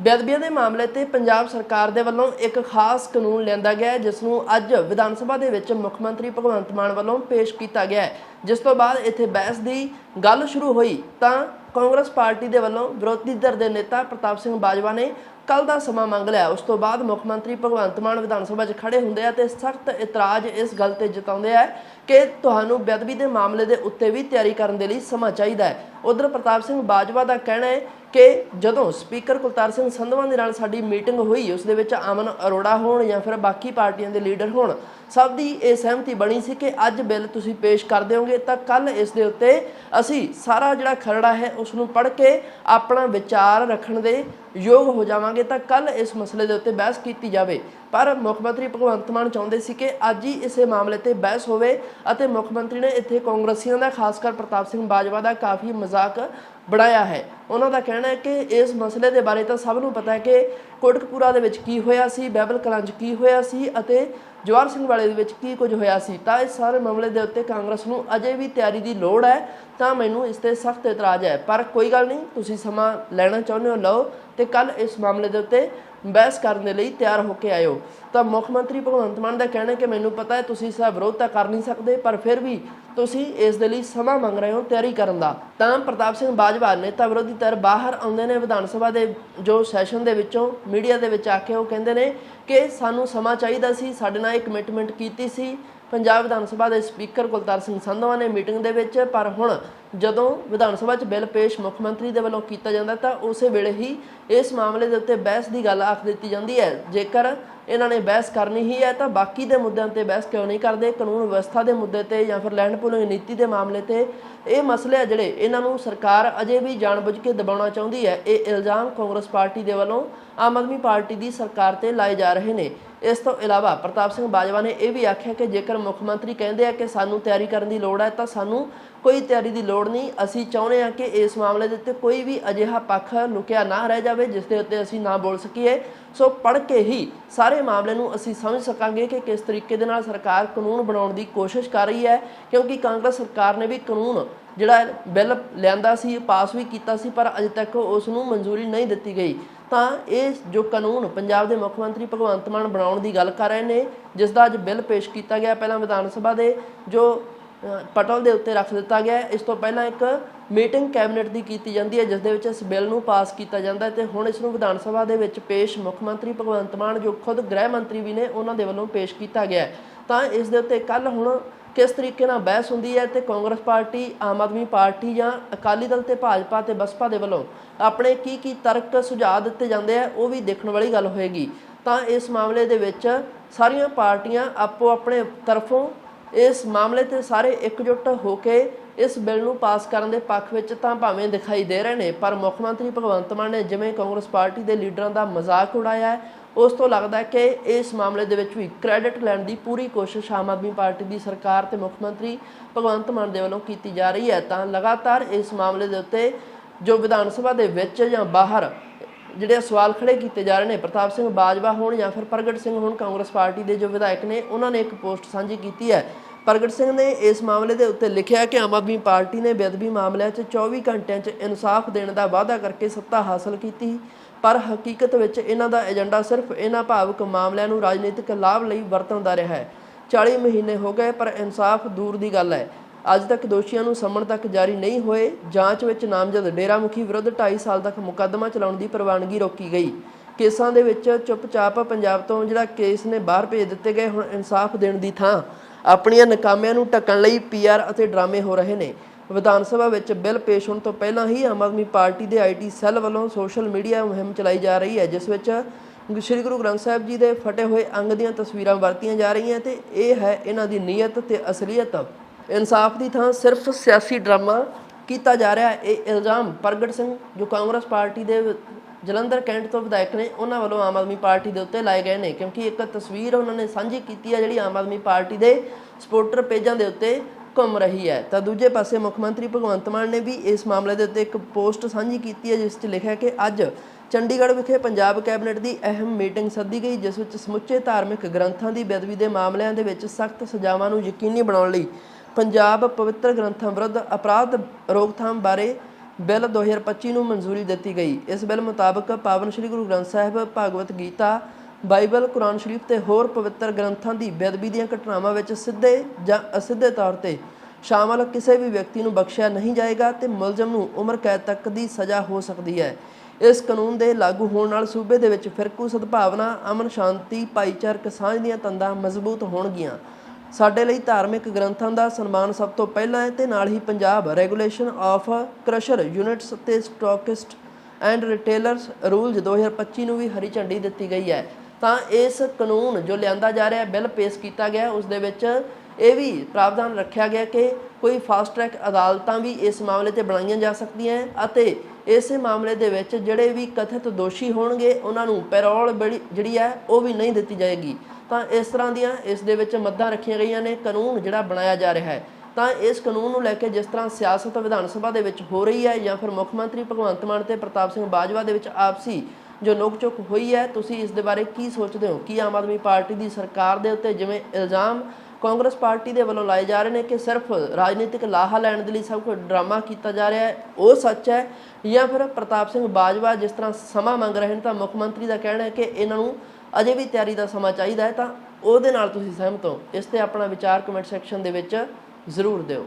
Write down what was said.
ਬੇਅਦਬੀਆਂ ਦੇ ਮਾਮਲੇ ਤੇ ਪੰਜਾਬ ਸਰਕਾਰ ਦੇ ਵੱਲੋਂ ਇੱਕ ਖਾਸ ਕਾਨੂੰਨ ਲਿਆਂਦਾ ਗਿਆ ਜਿਸ ਨੂੰ ਅੱਜ ਵਿਧਾਨ ਸਭਾ ਦੇ ਵਿੱਚ ਮੁੱਖ ਮੰਤਰੀ ਭਗਵੰਤ ਮਾਨ ਵੱਲੋਂ ਪੇਸ਼ ਕੀਤਾ ਗਿਆ ਹੈ। ਜਿਸ ਤੋਂ ਬਾਅਦ ਇੱਥੇ ਬਹਿਸ ਦੀ ਗੱਲ ਸ਼ੁਰੂ ਹੋਈ, ਤਾਂ ਕਾਂਗਰਸ ਪਾਰਟੀ ਦੇ ਵੱਲੋਂ ਵਿਰੋਧੀ ਧਿਰ ਦੇ ਨੇਤਾ ਪ੍ਰਤਾਪ ਸਿੰਘ ਬਾਜਵਾ ਨੇ ਕੱਲ ਦਾ ਸਮਾਂ ਮੰਗ ਲਿਆ। ਉਸ ਤੋਂ ਬਾਅਦ ਮੁੱਖ ਮੰਤਰੀ ਭਗਵੰਤ ਮਾਨ ਵਿਧਾਨ ਸਭਾ 'ਚ ਖੜੇ ਹੁੰਦੇ ਆ ਤੇ ਸਖਤ ਇਤਰਾਜ਼ ਇਸ ਗੱਲ ਤੇ ਜਤਾਉਂਦੇ ਆ ਕਿ ਤੁਹਾਨੂੰ ਬੇਅਦਬੀ ਦੇ ਮਾਮਲੇ ਦੇ ਉੱਤੇ ਵੀ ਤਿਆਰੀ ਕਰਨ ਦੇ ਲਈ ਸਮਾਂ ਚਾਹੀਦਾ ਹੈ। ਉਧਰ ਪ੍ਰਤਾਪ ਸਿੰਘ ਬਾਜਵਾ ਦਾ ਕਹਿਣਾ ਹੈ ਕਿ ਜਦੋਂ ਸਪੀਕਰ ਕੁਲਤਾਰ ਸਿੰਘ ਸੰਧਵਾਂ ਦੇ ਨਾਲ ਸਾਡੀ ਮੀਟਿੰਗ ਹੋਈ, ਉਸ ਦੇ ਵਿੱਚ ਅਮਨ ਅਰੋੜਾ ਹੋਣ ਜਾਂ ਫਿਰ ਬਾਕੀ ਪਾਰਟੀਆਂ ਦੇ ਲੀਡਰ ਹੋਣ ਸਭ ਦੀ ਇਹ ਸਹਿਮਤੀ ਬਣੀ ਸੀ ਕਿ ਅੱਜ ਬਿੱਲ ਤੁਸੀਂ ਪੇਸ਼ ਕਰ ਦਿਓਗੇ ਤਾਂ ਕੱਲ ਇਸ ਦੇ ਉੱਤੇ ਅਸੀਂ ਸਾਰਾ ਜਿਹੜਾ ਖਰੜਾ ਹੈ ਉਸ ਨੂੰ ਪੜ੍ਹ ਕੇ ਆਪਣਾ ਵਿਚਾਰ ਰੱਖਣ ਦੇ ਯੋਗ ਹੋ ਜਾਵਾਂਗੇ ਤਾਂ ਕੱਲ ਇਸ ਮਸਲੇ ਦੇ ਉੱਤੇ ਬਹਿਸ ਕੀਤੀ ਜਾਵੇ। ਪਰ ਮੁੱਖ ਮੰਤਰੀ ਭਗਵੰਤ ਮਾਨ ਚਾਹੁੰਦੇ ਸੀ ਕਿ ਅੱਜ ਹੀ ਇਸੇ ਮਾਮਲੇ ਤੇ ਬਹਿਸ ਹੋਵੇ ਅਤੇ ਮੁੱਖ ਮੰਤਰੀ ਨੇ ਇੱਥੇ ਕਾਂਗਰਸੀਆਂ ਦਾ ਖਾਸ ਕਰ ਪ੍ਰਤਾਪ ਸਿੰਘ ਬਾਜਵਾ ਦਾ ਕਾਫੀ ਮਜ਼ਾਕ ਬਣਾਇਆ ਹੈ। ਉਹਨਾਂ ਦਾ ਕਹਿਣਾ ਹੈ ਕਿ ਇਸ ਮਸਲੇ ਦੇ ਬਾਰੇ ਤਾਂ ਸਭ ਨੂੰ ਪਤਾ ਹੈ ਕਿ ਕੋਟਕਪੂਰਾ ਦੇ ਵਿੱਚ ਕੀ ਹੋਇਆ ਸੀ ਬੈਬਲ ਕਲਾਂ 'ਚ ਕੀ ਹੋਇਆ ਸੀ ਅਤੇ ਜਵਾਰ ਸਿੰਘ ਵਾਲੇ ਦੇ ਵਿੱਚ ਕੀ ਕੁਝ ਹੋਇਆ ਸੀ। ਤਾਂ ਇਸ ਸਾਰੇ ਮਾਮਲੇ ਦੇ ਉੱਤੇ ਕਾਂਗਰਸ ਨੂੰ ਅਜੇ ਵੀ ਤਿਆਰੀ ਦੀ ਲੋੜ ਹੈ, ਤਾਂ ਮੈਨੂੰ ਇਸ ਤੇ ਸਖਤ ਇਤਰਾਜ਼ ਹੈ। ਪਰ ਕੋਈ ਗੱਲ ਨਹੀਂ, ਤੁਸੀਂ ਸਮਾਂ ਲੈਣਾ ਚਾਹੁੰਦੇ ਹੋ, ਲਓ ਤੇ ਕੱਲ ਇਸ ਮਾਮਲੇ ਦੇ ਉੱਤੇ ਬਹਿਸ ਕਰਨ ਦੇ ਲਈ ਤਿਆਰ ਹੋ ਕੇ ਆਇਓ। ਤਾਂ ਮੁੱਖ ਮੰਤਰੀ ਭਗਵੰਤ ਮਾਨ ਦਾ ਕਹਿਣਾ ਕਿ ਮੈਨੂੰ ਪਤਾ ਹੈ ਤੁਸੀਂ ਇਸ ਦਾ ਵਿਰੋਧ ਤਾਂ ਕਰ ਨਹੀਂ ਸਕਦੇ, ਪਰ ਫਿਰ ਵੀ ਤੁਸੀਂ ਇਸ ਦੇ ਲਈ ਸਮਾਂ ਮੰਗ ਰਹੇ ਹੋ ਤਿਆਰੀ ਕਰਨ ਦਾ। ਤਾਂ ਪ੍ਰਤਾਪ ਸਿੰਘ ਬਾਜਵਾ ਨੇਤਾ ਵਿਰੋਧੀ ਧਿਰ ਬਾਹਰ ਆਉਂਦੇ ਨੇ ਵਿਧਾਨ ਸਭਾ ਦੇ ਜੋ ਸੈਸ਼ਨ ਦੇ ਵਿੱਚੋਂ ਮੀਡੀਆ ਦੇ ਵਿੱਚ ਆ ਕੇ ਉਹ ਕਹਿੰਦੇ ਨੇ ਕਿ ਸਾਨੂੰ ਸਮਾਂ ਚਾਹੀਦਾ ਸੀ, ਸਾਡੇ ਨਾਲ ਇਹ ਕਮਿਟਮੈਂਟ ਕੀਤੀ ਸੀ। ਪੰਜਾਬ ਵਿਧਾਨ ਸਭਾ ਦੇ ਸਪੀਕਰ ਕੁਲਤਾਰ ਸਿੰਘ ਸੰਧਵਾ ਨੇ ਮੀਟਿੰਗ ਦੇ ਵਿੱਚ, ਪਰ ਹੁਣ ਜਦੋਂ ਵਿਧਾਨ ਸਭਾ 'ਚ ਬਿੱਲ ਪੇਸ਼ ਮੁੱਖ ਮੰਤਰੀ ਦੇ ਵੱਲੋਂ ਕੀਤਾ ਜਾਂਦਾ ਤਾਂ ਉਸੇ ਵੇਲੇ ਹੀ ਇਸ ਮਾਮਲੇ ਦੇ ਉੱਤੇ ਬਹਿਸ ਦੀ ਗੱਲ ਆਖ ਦਿੱਤੀ ਜਾਂਦੀ ਹੈ। ਜੇਕਰ ਇਹਨਾਂ ਨੇ ਬਹਿਸ ਕਰਨੀ ਹੀ ਹੈ ਤਾਂ ਬਾਕੀ ਦੇ ਮੁੱਦਿਆਂ ਤੇ ਬਹਿਸ ਕਿਉਂ ਨਹੀਂ ਕਰਦੇ? ਕਾਨੂੰਨ ਵਿਵਸਥਾ ਦੇ ਮੁੱਦੇ ਤੇ ਜਾਂ ਫਿਰ ਲੈਂਡ ਪੂਲਿੰਗ ਨੀਤੀ ਦੇ ਮਾਮਲੇ ਤੇ ਇਹ ਮਸਲੇ ਆ ਜਿਹੜੇ ਇਹਨਾਂ ਨੂੰ ਸਰਕਾਰ ਅਜੇ ਵੀ ਜਾਣਬੁੱਝ ਕੇ ਦਬਾਉਣਾ ਚਾਹੁੰਦੀ ਹੈ। ਇਹ ਇਲਜ਼ਾਮ ਕਾਂਗਰਸ ਪਾਰਟੀ ਦੇ ਵੱਲੋਂ ਆਮ ਆਦਮੀ ਪਾਰਟੀ ਦੀ ਸਰਕਾਰ ਤੇ ਲਾਏ ਜਾ ਰਹੇ ਨੇ। ਇਸ ਤੋਂ ਇਲਾਵਾ ਪ੍ਰਤਾਪ ਸਿੰਘ ਬਾਜਵਾ ਨੇ ਇਹ ਵੀ ਆਖਿਆ ਕਿ ਜੇਕਰ ਮੁੱਖ ਮੰਤਰੀ ਕਹਿੰਦੇ ਆ ਕਿ ਸਾਨੂੰ ਤਿਆਰੀ ਕਰਨ ਦੀ ਲੋੜ ਹੈ ਤਾਂ ਸਾਨੂੰ ਕੋਈ ਤਿਆਰੀ ਦੀ ਲੋੜ ਨਹੀਂ। ਅਸੀਂ ਚਾਹੁੰਦੇ ਹਾਂ ਕਿ ਇਸ ਮਾਮਲੇ ਦੇ ਉੱਤੇ ਕੋਈ ਵੀ ਅਜਿਹਾ ਪੱਖ ਲੁਕਿਆ ਨਾ ਰਹਿ ਜਾਵੇ, ਜਿਸ ਦੇ ਉੱਤੇ ਅਸੀਂ ਨਾ ਬੋਲ ਸਕੀਏ। ਸੋ ਪੜ੍ਹ ਕੇ ਹੀ ਸਾਰੇ ਮਾਮਲੇ ਨੂੰ ਅਸੀਂ ਸਮਝ ਸਕਾਂਗੇ ਕਿ ਕਿਸ ਤਰੀਕੇ ਦੇ ਨਾਲ ਸਰਕਾਰ ਕਾਨੂੰਨ ਬਣਾਉਣ ਦੀ ਕੋਸ਼ਿਸ਼ ਕਰ ਰਹੀ ਹੈ, ਕਿਉਂਕਿ ਕਾਂਗਰਸ ਸਰਕਾਰ ਨੇ ਵੀ ਕਾਨੂੰਨ ਜਿਹੜਾ ਬਿੱਲ ਲਿਆਂਦਾ ਸੀ, ਪਾਸ ਵੀ ਕੀਤਾ ਸੀ, ਪਰ ਅਜੇ ਤੱਕ ਉਸ ਨੂੰ ਮਨਜ਼ੂਰੀ ਨਹੀਂ ਦਿੱਤੀ ਗਈ। ਤਾਂ ਇਹ ਜੋ ਕਾਨੂੰਨ ਪੰਜਾਬ ਦੇ ਮੁੱਖ ਮੰਤਰੀ ਭਗਵੰਤ ਮਾਨ ਬਣਾਉਣ ਦੀ ਗੱਲ ਕਰ ਰਹੇ ਨੇ, ਜਿਸ ਦਾ ਅੱਜ ਬਿੱਲ ਪੇਸ਼ ਕੀਤਾ ਗਿਆ ਪਹਿਲਾਂ ਵਿਧਾਨ ਸਭਾ ਦੇ, ਜੋ ਪਟਲ ਦੇ ਉੱਤੇ ਰੱਖ ਦਿੱਤਾ ਗਿਆ ਇਸ ਤੋਂ ਪਹਿਲਾਂ ਇੱਕ ਮੀਟਿੰਗ ਕੈਬਨਿਟ ਦੀ ਕੀਤੀ ਜਾਂਦੀ ਹੈ, ਜਿਸ ਦੇ ਵਿੱਚ ਇਸ ਬਿੱਲ ਨੂੰ ਪਾਸ ਕੀਤਾ ਜਾਂਦਾ ਹੈ ਤੇ ਹੁਣ ਇਸ ਨੂੰ ਵਿਧਾਨ ਸਭਾ ਦੇ ਵਿੱਚ ਪੇਸ਼ ਮੁੱਖ ਮੰਤਰੀ ਭਗਵੰਤ ਮਾਨ, ਜੋ ਖੁਦ ਗ੍ਰਹਿ ਮੰਤਰੀ ਵੀ ਨੇ, ਉਹਨਾਂ ਦੇ ਵੱਲੋਂ ਪੇਸ਼ ਕੀਤਾ ਗਿਆ ਤਾਂ ਇਸ ਦੇ ਉੱਤੇ ਕੱਲ ਹੁਣ ਕਿਸ ਤਰੀਕੇ ਨਾਲ ਬਹਿਸ ਹੁੰਦੀ ਹੈ ਤੇ ਕਾਂਗਰਸ ਪਾਰਟੀ, ਆਮ ਆਦਮੀ ਪਾਰਟੀ ਜਾਂ ਅਕਾਲੀ ਦਲ ਤੇ ਭਾਜਪਾ ਤੇ ਬਸਪਾ ਦੇ ਵੱਲੋਂ ਆਪਣੇ ਕੀ ਕੀ ਤਰਕ ਸੁਝਾਅ ਦਿੱਤੇ ਜਾਂਦੇ ਆ, ਉਹ ਵੀ ਦੇਖਣ ਵਾਲੀ ਗੱਲ ਹੋਏਗੀ। ਤਾਂ ਇਸ ਮਾਮਲੇ ਦੇ ਵਿੱਚ ਸਾਰੀਆਂ ਪਾਰਟੀਆਂ ਆਪੋ ਆਪਣੇ ਤਰਫੋਂ ਇਸ ਮਾਮਲੇ ਤੇ ਸਾਰੇ ਇਕਜੁੱਟ ਹੋ ਕੇ ਇਸ ਬਿੱਲ ਨੂੰ ਪਾਸ ਕਰਨ ਦੇ ਪੱਖ ਵਿੱਚ ਤਾਂ ਭਾਵੇਂ ਦਿਖਾਈ ਦੇ ਰਹੇ ਨੇ, ਪਰ ਮੁੱਖ ਮੰਤਰੀ ਭਗਵੰਤ ਮਾਨ ਨੇ ਜਿਵੇਂ ਕਾਂਗਰਸ ਪਾਰਟੀ ਦੇ ਲੀਡਰਾਂ ਦਾ ਮਜ਼ਾਕ ਉਡਾਇਆ ਹੈ ਉਸ ਤੋਂ ਲੱਗਦਾ ਕਿ ਇਸ ਮਾਮਲੇ ਦੇ ਵਿੱਚ ਵੀ ਕ੍ਰੈਡਿਟ ਲੈਣ ਦੀ ਪੂਰੀ ਕੋਸ਼ਿਸ਼ ਆਮ ਆਦਮੀ ਪਾਰਟੀ ਦੀ ਸਰਕਾਰ ਤੇ ਮੁੱਖ ਮੰਤਰੀ ਭਗਵੰਤ ਮਾਨ ਦੇ ਵੱਲੋਂ ਕੀਤੀ ਜਾ ਰਹੀ ਹੈ। ਤਾਂ ਲਗਾਤਾਰ ਇਸ ਮਾਮਲੇ ਦੇ ਉੱਤੇ ਜੋ ਵਿਧਾਨ ਸਭਾ ਦੇ ਵਿੱਚ ਜਾਂ ਬਾਹਰ ਜਿਹੜੇ ਸਵਾਲ ਖੜੇ ਕੀਤੇ ਜਾ ਰਹੇ ਨੇ, ਪ੍ਰਤਾਪ ਸਿੰਘ ਬਾਜਵਾ ਹੋਣ ਜਾਂ ਫਿਰ ਪ੍ਰਗਟ ਸਿੰਘ ਹੋਣ, ਕਾਂਗਰਸ ਪਾਰਟੀ ਦੇ ਜੋ ਵਿਧਾਇਕ ਨੇ, ਉਹਨਾਂ ਨੇ ਇੱਕ ਪੋਸਟ ਸਾਂਝੀ ਕੀਤੀ ਹੈ। ਪ੍ਰਗਟ ਸਿੰਘ ਨੇ ਇਸ ਮਾਮਲੇ ਦੇ ਉੱਤੇ ਲਿਖਿਆ ਕਿ ਆਮ ਆਦਮੀ ਪਾਰਟੀ ਨੇ ਬੇਅਦਬੀ ਮਾਮਲਿਆਂ 'ਚ 24 ਘੰਟਿਆਂ 'ਚ ਇਨਸਾਫ ਦੇਣ ਦਾ ਵਾਅਦਾ ਕਰਕੇ ਸੱਤਾ ਹਾਸਲ ਕੀਤੀ। ਪਰ ਹਕੀਕਤ ਵਿੱਚ ਇਹਨਾਂ ਦਾ ਏਜੰਡਾ ਸਿਰਫ ਇਹਨਾਂ ਭਾਵਕ ਮਾਮਲਿਆਂ ਨੂੰ ਰਾਜਨੀਤਿਕ ਲਾਭ ਲਈ ਵਰਤਣ ਦਾ ਰਿਹਾ ਹੈ। 40 ਮਹੀਨੇ ਹੋ ਗਏ, ਪਰ ਇਨਸਾਫ ਦੂਰ ਦੀ ਗੱਲ ਹੈ। ਅੱਜ ਤੱਕ ਦੋਸ਼ੀਆਂ ਨੂੰ ਸਮਣ ਤੱਕ ਜਾਰੀ ਨਹੀਂ ਹੋਏ। ਜਾਂਚ ਵਿੱਚ ਨਾਮਜ਼ਦ ਡੇਰਾ ਮੁਖੀ ਵਿਰੁੱਧ 2.5 ਸਾਲ ਤੱਕ ਮੁਕੱਦਮਾ ਚਲਾਉਣ ਦੀ ਪ੍ਰਵਾਨਗੀ ਰੋਕੀ ਗਈ। ਕੇਸਾਂ ਦੇ ਵਿੱਚ ਚੁੱਪਚਾਪ ਪੰਜਾਬ ਤੋਂ ਜਿਹੜਾ ਕੇਸ ਨੇ ਬਾਹਰ ਭੇਜ ਦਿੱਤੇ ਗਏ, ਹੁਣ ਇਨਸਾਫ ਦੇਣ ਦੀ ਥਾਂ। ਆਪਣੀਆਂ ਨਾਕਾਮੀਆਂ ਨੂੰ ਢੱਕਣ ਲਈ ਪੀਆਰ ਅਤੇ ਡਰਾਮੇ ਹੋ ਰਹੇ ਨੇ। ਵਿਧਾਨ ਸਭਾ ਵਿੱਚ ਬਿੱਲ ਪੇਸ਼ ਹੋਣ ਤੋਂ ਪਹਿਲਾਂ ਹੀ ਆਮ ਆਦਮੀ ਪਾਰਟੀ ਦੇ ਆਈਟੀ ਸੈੱਲ ਵੱਲੋਂ ਸੋਸ਼ਲ ਮੀਡੀਆ ਮੁਹਿੰਮ ਚਲਾਈ ਜਾ ਰਹੀ ਹੈ, ਜਿਸ ਵਿੱਚ ਸ੍ਰੀ ਗੁਰੂ ਗ੍ਰੰਥ ਸਾਹਿਬ ਜੀ ਦੇ ਫਟੇ ਹੋਏ ਅੰਗ ਦੀਆਂ ਤਸਵੀਰਾਂ ਵਰਤੀਆਂ ਜਾ ਰਹੀਆਂ ਤੇ ਇਹ ਹੈ ਇਹਨਾਂ ਦੀ ਨੀਅਤ ਤੇ ਅਸਲੀਅਤ। ਇਨਸਾਫ ਦੀ ਥਾਂ ਸਿਰਫ ਸਿਆਸੀ ਡਰਾਮਾ ਕੀਤਾ ਜਾ ਰਿਹਾ ਹੈ। ਇਹ ਇਲਜ਼ਾਮ ਪ੍ਰਗਟ ਸਿੰਘ, ਜੋ ਕਾਂਗਰਸ ਪਾਰਟੀ ਦੇ ਜਲੰਧਰ ਕੈਂਟ ਤੋਂ ਵਿਧਾਇਕ ਨੇ, ਉਹਨਾਂ ਵੱਲੋਂ ਆਮ ਆਦਮੀ ਪਾਰਟੀ ਦੇ ਉੱਤੇ ਲਾਏ ਗਏ ਨੇ, ਕਿਉਂਕਿ ਇੱਕ ਤਸਵੀਰ ਉਹਨਾਂ ਨੇ ਸਾਂਝੀ ਕੀਤੀ ਹੈ, ਜਿਹੜੀ ਆਮ ਆਦਮੀ ਪਾਰਟੀ ਦੇ ਸਪੋਰਟਰ ਪੇਜਾਂ ਦੇ ਉੱਤੇ ਘੁੰਮ ਰਹੀ ਹੈ। ਤਾਂ ਦੂਜੇ ਪਾਸੇ ਮੁੱਖ ਮੰਤਰੀ ਭਗਵੰਤ ਮਾਨ ਨੇ ਵੀ ਇਸ ਮਾਮਲੇ ਦੇ ਉੱਤੇ ਇੱਕ ਪੋਸਟ ਸਾਂਝੀ ਕੀਤੀ ਹੈ, ਜਿਸ 'ਚ ਲਿਖਿਆ ਕਿ ਅੱਜ ਚੰਡੀਗੜ੍ਹ ਵਿਖੇ ਪੰਜਾਬ ਕੈਬਨਿਟ ਦੀ ਅਹਿਮ ਮੀਟਿੰਗ ਸੱਦੀ ਗਈ, ਜਿਸ ਵਿੱਚ ਸਮੁੱਚੇ ਧਾਰਮਿਕ ਗ੍ਰੰਥਾਂ ਦੀ ਬੇਅਦਬੀ ਦੇ ਮਾਮਲਿਆਂ ਦੇ ਵਿੱਚ ਸਖਤ ਸਜ਼ਾਵਾਂ ਨੂੰ ਯਕੀਨੀ ਬਣਾਉਣ ਲਈ ਪੰਜਾਬ ਪਵਿੱਤਰ ਗ੍ਰੰਥਾਂ ਵਿਰੁੱਧ ਅਪਰਾਧ ਰੋਕਥਾਮ ਬਾਰੇ ਬਿੱਲ 2025 ਨੂੰ ਮਨਜ਼ੂਰੀ ਦਿੱਤੀ ਗਈ। ਇਸ ਬਿੱਲ ਮੁਤਾਬਕ ਪਾਵਨ ਸ੍ਰੀ ਗੁਰੂ ਗ੍ਰੰਥ ਸਾਹਿਬ, ਭਗਵਤ ਗੀਤਾ ਬਾਈਬਲ, ਕੁਰਾਨ ਸ਼ਰੀਫ ਤੇ ਹੋਰ ਪਵਿੱਤਰ ਗ੍ਰੰਥਾਂ ਦੀ ਬੇਅਦਬੀ ਦੀਆਂ ਘਟਨਾਵਾਂ ਵਿੱਚ ਸਿੱਧੇ ਜਾਂ ਅਸਿੱਧੇ ਤੌਰ ਤੇ ਸ਼ਾਮਲ ਕਿਸੇ ਵੀ ਵਿਅਕਤੀ ਨੂੰ ਬਖਸ਼ਿਆ ਨਹੀਂ ਜਾਏਗਾ ਤੇ ਮੁਲਜ਼ਮ ਨੂੰ ਉਮਰ ਕੈਦ ਤੱਕ ਦੀ ਸਜ਼ਾ ਹੋ ਸਕਦੀ ਹੈ। ਇਸ ਕਾਨੂੰਨ ਦੇ ਲਾਗੂ ਹੋਣ ਨਾਲ ਸੂਬੇ ਦੇ ਵਿੱਚ ਫਿਰਕੂ ਸਦਭਾਵਨਾ, ਅਮਨ ਸ਼ਾਂਤੀ, ਭਾਈਚਾਰਕ ਸਾਂਝ ਦੀਆਂ ਤੰਦਾਂ ਮਜ਼ਬੂਤ ਹੋਣਗੀਆਂ। ਸਾਡੇ ਲਈ ਧਾਰਮਿਕ ਗ੍ਰੰਥਾਂ ਦਾ ਸਨਮਾਨ ਸਭ ਤੋਂ ਪਹਿਲਾਂ ਹੈ ਤੇ ਨਾਲ ਹੀ Punjab regulation of crusher units ਤੇ ਸਟਾਕਿਸਟ ਐਂਡ ਰਿਟੇਲਰਸ ਰੂਲਸ 2025 ਨੂੰ ਵੀ ਹਰੀ ਝੰਡੀ ਦਿੱਤੀ ਗਈ ਹੈ। ਤਾਂ ਇਸ ਕਾਨੂੰਨ ਜੋ ਲਿਆਂਦਾ ਜਾ ਰਿਹਾ ਬਿੱਲ ਪੇਸ਼ ਕੀਤਾ ਗਿਆ ਉਸ ਦੇ ਵਿੱਚ ਇਹ ਵੀ ਪ੍ਰਾਵਧਾਨ ਰੱਖਿਆ ਗਿਆ ਕਿ ਕੋਈ ਫਾਸਟ ਟਰੈਕ ਅਦਾਲਤਾਂ ਵੀ ਇਸ ਮਾਮਲੇ ਤੇ ਬਣਾਈਆਂ ਜਾ ਸਕਦੀਆਂ ਅਤੇ ਇਸੇ ਮਾਮਲੇ ਦੇ ਵਿੱਚ ਜਿਹੜੇ ਵੀ ਕਥਿਤ ਦੋਸ਼ੀ ਹੋਣਗੇ, ਉਹਨਾਂ ਨੂੰ ਪੈਰੋਲ ਬੜੀ- ਜਿਹੜੀ ਹੈ, ਉਹ ਵੀ ਨਹੀਂ ਦਿੱਤੀ ਜਾਏਗੀ। ਤਾਂ ਇਸ ਤਰ੍ਹਾਂ ਦੀਆਂ ਇਸ ਦੇ ਵਿੱਚ ਮੱਦਾਂ ਰੱਖੀਆਂ ਗਈਆਂ ਨੇ, ਕਾਨੂੰਨ ਜਿਹੜਾ ਬਣਾਇਆ ਜਾ ਰਿਹਾ ਹੈ। ਤਾਂ ਇਸ ਕਾਨੂੰਨ ਨੂੰ ਲੈ ਕੇ ਜਿਸ ਤਰ੍ਹਾਂ ਸਿਆਸਤ ਵਿਧਾਨ ਸਭਾ ਦੇ ਵਿੱਚ ਹੋ ਰਹੀ ਹੈ ਜਾਂ ਫਿਰ ਮੁੱਖ ਮੰਤਰੀ ਭਗਵੰਤ ਮਾਨ ਤੇ ਪ੍ਰਤਾਪ ਸਿੰਘ ਬਾਜਵਾ ਦੇ ਵਿੱਚ ਆਪਸੀ ਜੋ ਨੋਕ-ਝੋਕ ਹੋਈ ਹੈ, ਤੁਸੀਂ ਇਸ ਦੇ ਬਾਰੇ ਕੀ ਸੋਚਦੇ ਹੋ? ਕੀ ਆਮ ਆਦਮੀ ਪਾਰਟੀ ਦੀ ਸਰਕਾਰ ਦੇ ਉੱਤੇ ਜਿਵੇਂ ਇਲਜ਼ਾਮ ਕਾਂਗਰਸ ਪਾਰਟੀ ਦੇ ਵੱਲੋਂ ਲਾਏ ਜਾ ਰਹੇ ਨੇ ਕਿ ਸਿਰਫ ਰਾਜਨੀਤਿਕ ਲਾਹਾ ਲੈਣ ਦੇ ਲਈ ਸਭ ਕੁਝ ਡਰਾਮਾ ਕੀਤਾ ਜਾ ਰਿਹਾ ਹੈ, ਉਹ ਸੱਚ ਹੈ? ਜਾਂ ਫਿਰ ਪ੍ਰਤਾਪ ਸਿੰਘ ਬਾਜਵਾ ਜਿਸ ਤਰ੍ਹਾਂ ਸਮਾਂ ਮੰਗ ਰਹੇ ਨੇ, ਤਾਂ ਮੁੱਖ ਮੰਤਰੀ ਦਾ ਕਹਿਣਾ ਹੈ ਕਿ ਇਹਨਾਂ ਨੂੰ ਅਜੇ ਵੀ ਤਿਆਰੀ ਦਾ ਸਮਾਂ ਚਾਹੀਦਾ ਹੈ, ਤਾਂ ਉਹਦੇ ਨਾਲ ਤੁਸੀਂ ਸਹਿਮਤ ਹੋ। ਇਸ ਤੇ ਆਪਣਾ ਵਿਚਾਰ ਕਮੈਂਟ ਸੈਕਸ਼ਨ ਦੇ ਵਿੱਚ ਜ਼ਰੂਰ ਦਿਓ।